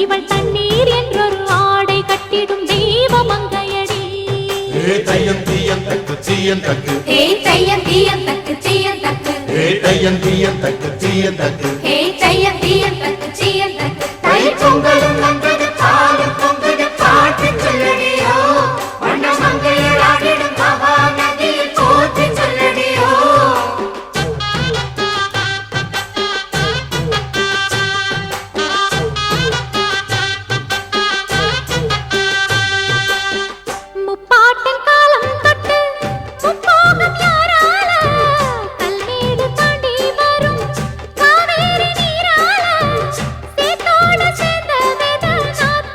இவள் தண்ணீர் என்றொரு ஆடை கட்டிடும் தெய்வ மங்கையடி. தையம் தீயம் தக்கு சீயம் தக்கு. ஹே தையம் தீயம் தக்கு சீயம் தக்கு. ஹே தையம் தீயம் தக்கு சீயம் தக்கு. ஹே தையம் தீயம் தக்கு சீயம் தக்கு. தை பொங்கலும் Oh,